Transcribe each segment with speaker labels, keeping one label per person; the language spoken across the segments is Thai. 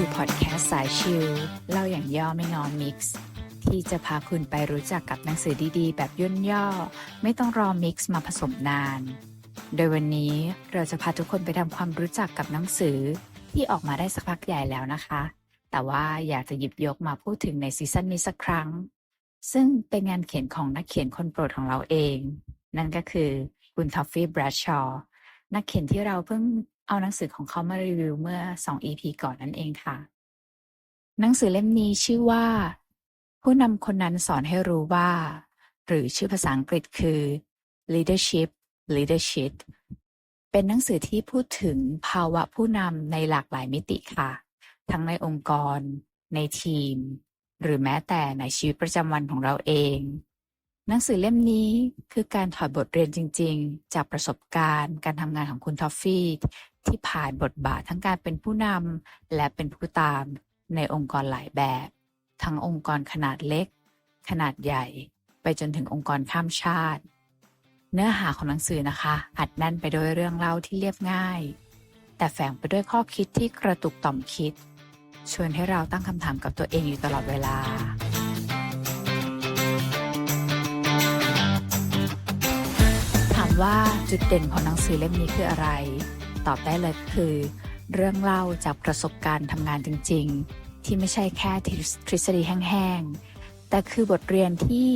Speaker 1: สู่พอดแคสต์สายชิลเล่าอย่างย่อไม่งอมิกซ์ที่จะพาคุณไปรู้จักกับหนังสือดีๆ แบบย่นย่อ ไม่ต้องรอมิกซ์มาผสมนาน โดยวันนี้เราจะพาทุกคนไปทำความรู้จักกับหนังสือที่ออกมาได้สักพักใหญ่แล้วนะคะ แต่ว่าอยากจะหยิบยกมาพูดถึงในซีซั่นนี้สักครั้ง ซึ่งเป็นงานเขียนของนักเขียนคนโปรดของเราเอง นั่นก็คือคุณทอฟฟี่แบรดชอว์นักเขียนที่เราเพิ่ง เอาหนังสือของเขามารีวิวเมื่อ 2 EP ก่อนนั่นเองค่ะ หนังสือเล่มนี้ชื่อว่า ผู้นำคนนั้นสอนให้รู้ว่า หรือชื่อภาษาอังกฤษคือ leadership leadership เป็นหนังสือที่พูดถึงภาวะผู้นำในหลากหลายมิติค่ะ ทั้งในองค์กร ในทีม หรือแม้แต่ในชีวิตประจำวันของเราเอง หนังสือเล่มนี้คือการถอดบทเรียนจริง ๆ จากประสบการณ์ การทำงานของคุณทอฟฟี่ ที่ผ่านบทบาททั้งการเป็นผู้นำและเป็นผู้ตามในองค์กรหลายแบบ ทั้งองค์กรขนาดเล็ก ขนาดใหญ่ ไปจนถึงองค์กรข้ามชาติ เนื้อหาของหนังสือนะคะ อัดแน่นไปด้วยเรื่องเล่าที่เรียบง่าย แต่แฝงไปด้วยข้อคิดที่กระตุกต่อมคิด ชวนให้เราตั้งคำถามกับตัวเองอยู่ตลอดเวลา ว่าจุดเด่นของหนังสือเล่มนี้คืออะไร ตอบได้เลยคือ เรื่องเล่าจากประสบการณ์ทำงานจริง ๆ ที่ไม่ใช่แค่ทฤษฎีแห้งๆ แต่คือบทเรียนที่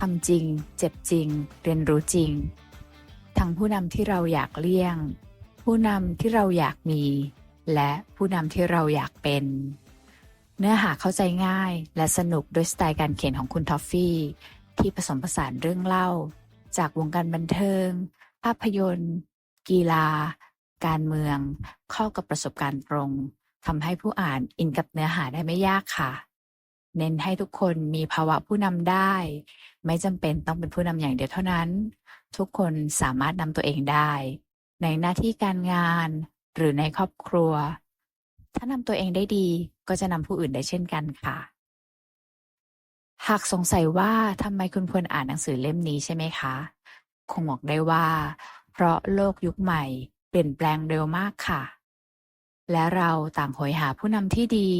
Speaker 1: ทำจริง เจ็บจริง เรียนรู้จริง ทั้งผู้นำที่เราอยากเลี่ยง ผู้นำที่เราอยากมี และผู้นำที่เราอยากเป็น เนื้อหาเข้าใจง่ายและสนุกด้วยสไตล์การเขียนของคุณทอฟฟี่ ที่ผสมผสานเรื่องเล่า จากวงการบันเทิง ภาพยนตร์ กีฬา การเมือง เข้ากับประสบการณ์ตรงทำให้ผู้อ่านอินกับเนื้อหาได้ไม่ยากค่ะ เน้นให้ทุกคนมีภาวะผู้นำได้ ไม่จำเป็นต้องเป็นผู้นำอย่างเดียวเท่านั้น ทุกคนสามารถนำตัวเองได้ ในหน้าที่การงาน หรือในครอบครัว ถ้านำตัวเองได้ดีก็จะนำผู้อื่นได้เช่นกันค่ะ หากสงสัยว่าทำไมคุณควรอ่านหนังสือเล่มนี้ใช่ไหมคะ คงบอกได้ว่า เพราะโลกยุคใหม่เปลี่ยนแปลงเร็วมากค่ะ และเราต่างโหยหาผู้นำที่ดี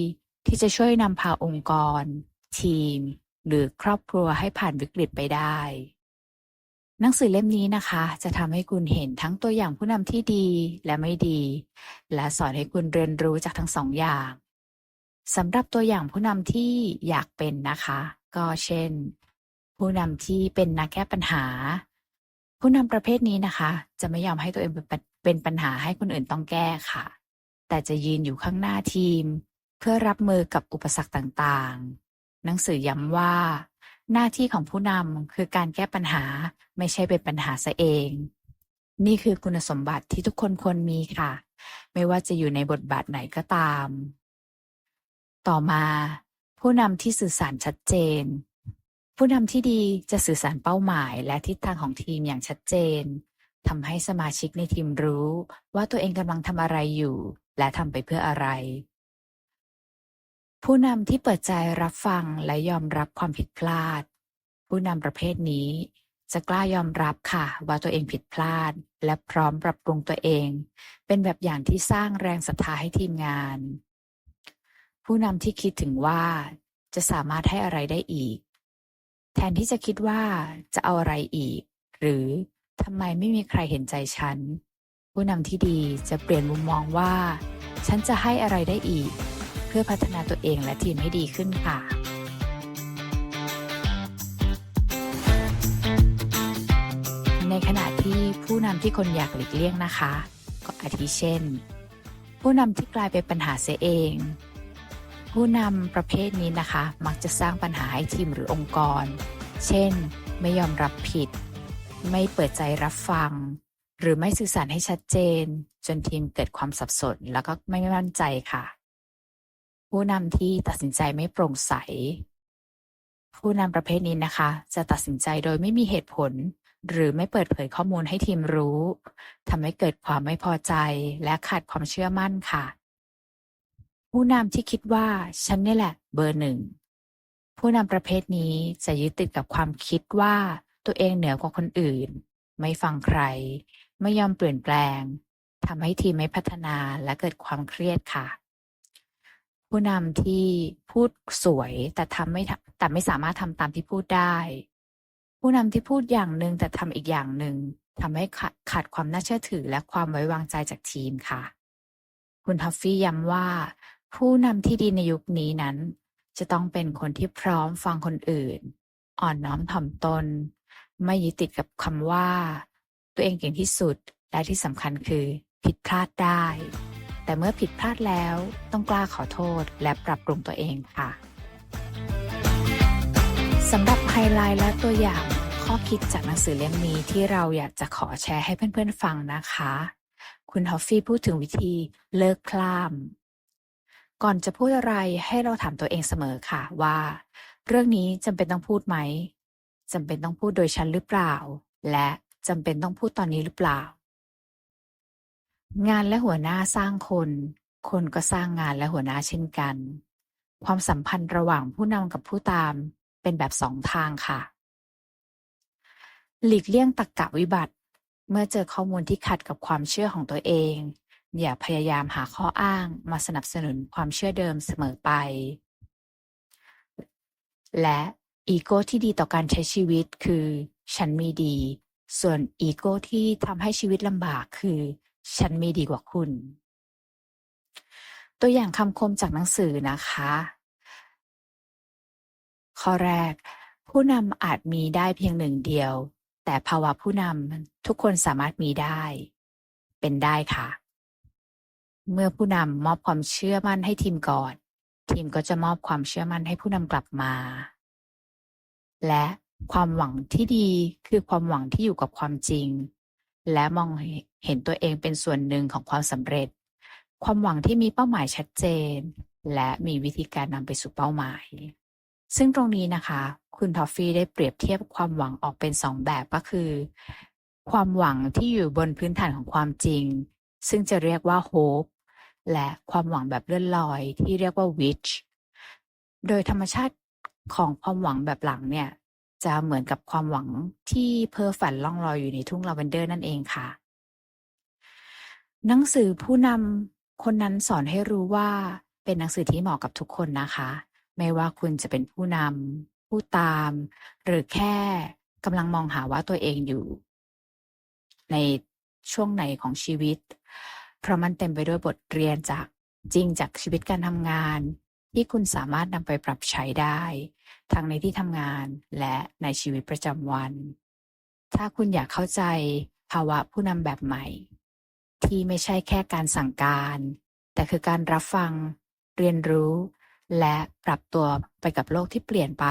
Speaker 1: ที่จะช่วยนำพาองค์กร ทีม หรือครอบครัวให้ผ่านวิกฤตไปได้ หนังสือเล่มนี้นะคะ จะทำให้คุณเห็นทั้งตัวอย่างผู้นำที่ดีและไม่ดี และสอนให้คุณเรียนรู้จากทั้งสองอย่างสำหรับตัวอย่างผู้นำที่อยากเป็นนะคะ ก็เช่น ผู้นำที่เป็นนักแก้ปัญหา ผู้นำประเภทนี้นะคะ จะไม่ยอมให้ตัวเองเป็นเป็นปัญหาให้คนอื่นต้องแก้ค่ะ แต่จะยืนอยู่ข้างหน้าทีม เพื่อรับมือกับอุปสรรคต่างๆ หนังสือย้ำว่า หน้าที่ของผู้นำคือการแก้ปัญหาไม่ใช่เป็นปัญหาซะเอง นี่คือคุณสมบัติที่ทุกคนควรมีค่ะ ไม่ว่าจะอยู่ในบทบาทไหนก็ตาม ต่อมา ผู้นำที่สื่อสารชัดเจน ผู้นำที่ดีจะสื่อสารเป้าหมายและทิศทางของทีมอย่างชัดเจนทำให้สมาชิกในทีมรู้ ว่าตัวเองกำลังทำอะไรอยู่ และทำไปเพื่ออะไร ผู้นำที่เปิดใจรับฟังและยอมรับความผิดพลาด ผู้นำประเภทนี้ จะกล้ายอมรับค่ะ ว่าตัวเองผิดพลาด และพร้อมปรับปรุงตัวเอง เป็นแบบอย่างที่สร้างแรงศรัทธาให้ทีมงาน ผู้นำที่คิดถึงว่าจะสามารถให้อะไรได้อีก แทนที่จะคิดว่าจะเอาอะไรอีก หรือทำไมไม่มีใครเห็นใจฉัน ผู้นำที่ดีจะเปลี่ยนมุมมองว่า ฉันจะให้อะไรได้อีก เพื่อพัฒนาตัวเองและทีมให้ดีขึ้นค่ะในขณะที่ผู้นำที่คนอยากหลีกเลี่ยงนะคะ ก็อาทิเช่น ผู้นำที่กลายเป็นปัญหาเสียเอง ผู้นำประเภทนี้นะคะ มักจะสร้างปัญหาให้ทีมหรือองค์กร เช่น ไม่ยอมรับผิด ไม่เปิดใจรับฟัง หรือไม่สื่อสารให้ชัดเจน จนทีมเกิดความสับสนแล้วก็ไม่มั่นใจค่ะ ผู้นำที่ตัดสินใจไม่โปร่งใส ผู้นำประเภทนี้นะคะ จะตัดสินใจโดยไม่มีเหตุผล หรือไม่เปิดเผยข้อมูลให้ทีมรู้ทำให้เกิดความไม่พอใจและขาดความเชื่อมั่นค่ะ ผู้นำที่คิดว่าฉันนี่แหละ เบอร์หนึ่ง ผู้นำประเภทนี้จะยึดติดกับความคิดว่าตัวเองเหนือกว่าคนอื่น ไม่ฟังใคร ไม่ยอมเปลี่ยนแปลงทำให้ทีมไม่พัฒนาและเกิดความเครียดค่ะ ผู้นำที่พูดสวยแต่ทำไม่แต่ไม่สามารถทำตามที่พูดได้ ผู้นำที่พูดอย่างหนึ่งแต่ทำอีกอย่างหนึ่งทำให้ขาดขาดความน่าเชื่อถือและความไว้วางใจจากทีมค่ะ คุณทอฟฟี่ย้ำว่า ผู้นำที่ดีในยุคนี้นั้น จะต้องเป็นคนที่พร้อมฟังคนอื่น อ่อนน้อมถ่อมตน ไม่ยึดติดกับคำว่า ตัวเองเก่งที่สุดและที่สำคัญคือผิดพลาดได้ แต่เมื่อผิดพลาดแล้วต้องกล้าขอโทษและปรับปรุงตัวเองค่ะสำหรับไฮไลท์และตัวอย่างข้อคิดจากหนังสือเล่มนี้ที่เราอยากจะขอแชร์ให้เพื่อนๆฟังนะคะ คุณทอฟฟี่พูดถึงวิธีเลิกพล่าม ก่อนจะพูดอะไรให้เราถามตัวเองเสมอค่ะว่า เรื่องนี้จำเป็นต้องพูดไหมจำเป็นต้องพูดโดยฉันหรือเปล่า และจำเป็นต้องพูดตอนนี้หรือเปล่า งานและหัวหน้าสร้างคน คนก็สร้างงานและหัวหน้าเช่นกัน ความสัมพันธ์ระหว่างผู้นำกับผู้ตามเป็นแบบสองทางค่ะ หลีกเลี่ยงตรรกะวิบัติ เมื่อเจอข้อมูลที่ขัดกับความเชื่อของตัวเอง อย่าพยายามหาข้ออ้างมาสนับสนุนความเชื่อเดิมเสมอไป และอีโก้ที่ดีต่อการใช้ชีวิตคือ ฉันมีดี ส่วนอีโก้ที่ทำให้ชีวิตลำบากคือ ฉันมีดีกว่าคุณ ตัวอย่างคำคมจากหนังสือนะคะ ข้อแรก ผู้นำอาจมีได้เพียงหนึ่งเดียว แต่ภาวะผู้นำทุกคนสามารถมีได้ เป็นได้ค่ะ เมื่อผู้นำมอบความเชื่อมั่นให้ทีมก่อน ทีมก็จะมอบความเชื่อมั่นให้ผู้นำกลับมา และความหวังที่ดีคือความหวังที่อยู่กับความจริง และมองเห็นตัวเองเป็นส่วนหนึ่งของความสำเร็จ ความหวังที่มีเป้าหมายชัดเจน และมีวิธีการนำไปสู่เป้าหมาย ซึ่งตรงนี้นะคะ คุณทอฟฟี่ได้เปรียบเทียบความหวังออกเป็นสองแบบก็คือ ความหวังที่อยู่บนพื้นฐานของความจริง ซึ่งจะเรียกว่า hope และความหวังแบบเลื่อนลอยที่เรียกว่า wish โดยธรรมชาติของความหวังแบบหลังเนี่ย จะเหมือนกับความหวังที่เพ้อฝันล่องลอยอยู่ในทุ่งลาเวนเดอร์นั่นเองค่ะ หนังสือผู้นำคนนั้นสอนให้รู้ว่าเป็นหนังสือที่เหมาะกับทุกคนนะคะ ไม่ว่าคุณจะเป็นผู้นำผู้ตาม หรือแค่กำลังมองหาว่าตัวเองอยู่ ในช่วงไหนของชีวิต เพราะมันเต็มไปด้วยบทเรียนจากจริงจากชีวิตการทำงาน ที่คุณสามารถนำไปปรับใช้ได้ ทั้งในที่ทำงานและในชีวิตประจำวัน ถ้าคุณอยากเข้าใจภาวะผู้นำแบบใหม่ ที่ไม่ใช่แค่การสั่งการ แต่คือการรับฟัง เรียนรู้ และปรับตัวไปกับโลกที่เปลี่ยนไป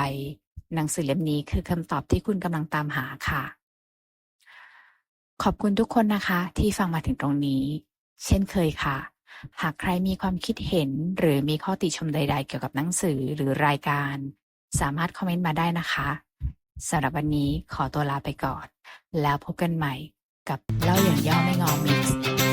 Speaker 1: หนังสือเล่มนี้คือคำตอบที่คุณกำลังตามหาค่ะ ขอบคุณทุกคนนะคะที่ฟังมาถึงตรงนี้ เช่นเคยค่ะ หากใครมีความคิดเห็นหรือมีข้อติชมใด ๆ เกี่ยวกับหนังสือหรือรายการ สามารถคอมเมนต์มาได้นะคะสำหรับวันนี้ขอตัวลาไปก่อน แล้วพบกันใหม่กับเล่าอย่างย่อไม่งอมิกซ์ส